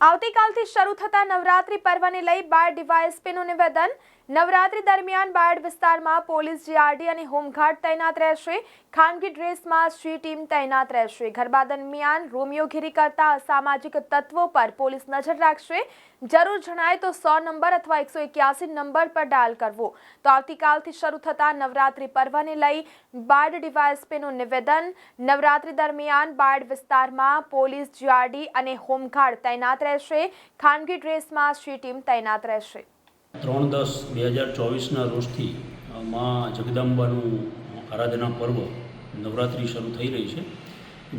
આવતીકાલથી શરૂ થતા નવરાત્રી પર્વને લઈ બાળ ડીવાયએસપીનું નિવેદન. નવરાત્રી દરમિયાન બાયડ વિસ્તારમાં પોલીસ જીઆરડી અને હોમગાર્ડ તૈનાત રહેશે. ખાનગી ડ્રેસમાં સી ટીમ તૈનાત રહેશે. ગરબા દરમિયાન રોમિયોગીરી કરતા અસામાજિક તત્વો પર પોલીસ નજર રાખશે. જરૂર જણાય તો સો નંબર અથવા એકસો એક્યાસી નંબર પર ડાયલ કરવો. તો આવતીકાલથી શરૂ થતા નવરાત્રી પર્વને લઈ બાળ ડીવાયએસપીનું નિવેદન. નવરાત્રી દરમિયાન બાળ વિસ્તારમાં પોલીસ જીઆરડી અને હોમગાર્ડ તૈનાત રહેશે. ખાનગી ડ્રેસમાં શ્રી ટીમ તૈનાત રહેશે. ત્રણ દસ બે હજાર ચોવીસના રોજથી માં જગદંબાનું આરાધના પર્વ નવરાત્રિ શરૂ થઈ રહી છે.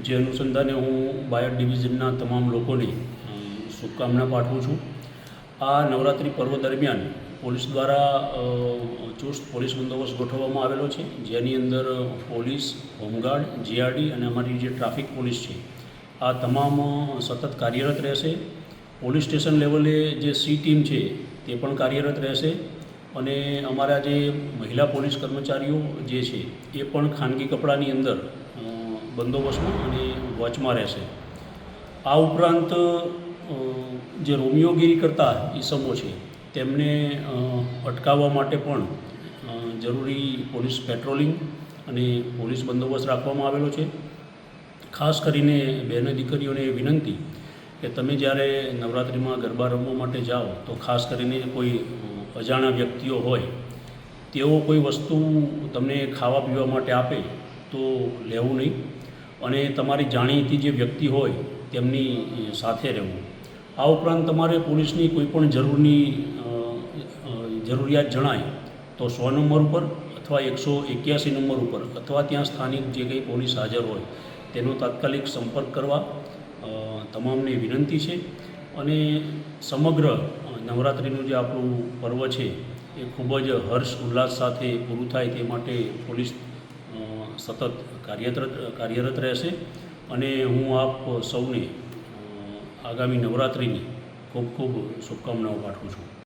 જે અનુસંધાને હું બાયડ ડિવિઝનના તમામ લોકોને શુભકામના પાઠવું છું. આ નવરાત્રિ પર્વ દરમિયાન પોલીસ દ્વારા ચુસ્ત પોલીસ બંદોબસ્ત ગોઠવવામાં આવેલો છે. જેની અંદર પોલીસ, હોમગાર્ડ, જીઆરડી અને અમારી જે ટ્રાફિક પોલીસ છે, આ તમામ સતત કાર્યરત રહેશે. પોલીસ સ્ટેશન લેવલે જે સી ટીમ છે તે પણ કાર્યરત રહેશે અને અમારા જે મહિલા પોલીસ કર્મચારીઓ જે છે એ પણ ખાનગી કપડાની અંદર બંદોબસ્તમાં અને વોચમાં રહેશે. આ ઉપરાંત જે રોમિયોગીરી કરતા ઈસમો છે તેમને અટકાવવા માટે પણ જરૂરી પોલીસ પેટ્રોલિંગ અને પોલીસ બંદોબસ્ત રાખવામાં આવેલો છે. ખાસ કરીને બહેન દીકરીઓને વિનંતી કે તમે જ્યારે નવરાત્રિમાં ગરબા રમવા માટે જાઓ, તો ખાસ કરીને કોઈ અજાણ્યા વ્યક્તિઓ હોય, તેઓ કોઈ વસ્તુ તમને ખાવા પીવા માટે આપે, તો લેવું નહીં. અને તમારી જાણીતી જે વ્યક્તિ હોય, તેમની સાથે રહેવું. આ ઉપરાંત તમારે પોલીસની કોઈ પણ જરૂરની જરૂરિયાત જણાય, તો સો નંબર ઉપર અથવા એકસો એક્યાસી નંબર ઉપર, અથવા ત્યાં સ્થાનિક જે કંઈ પોલીસ હાજર હોય, તેનો તાત્કાલિક સંપર્ક કરવા તમામને વિનંતી છે અને સમગ્ર નવરાત્રિનું જે આપણું પર્વ છે એ ખૂબ જ હર્ષ ઉલ્લાસ સાથે પૂરું થાય તે માટે પોલીસ સતત કાર્યરત કાર્યરત રહેશે અને હું આપ સૌને આગામી નવરાત્રિની ખૂબ ખૂબ શુભકામનાઓ પાઠવું છું.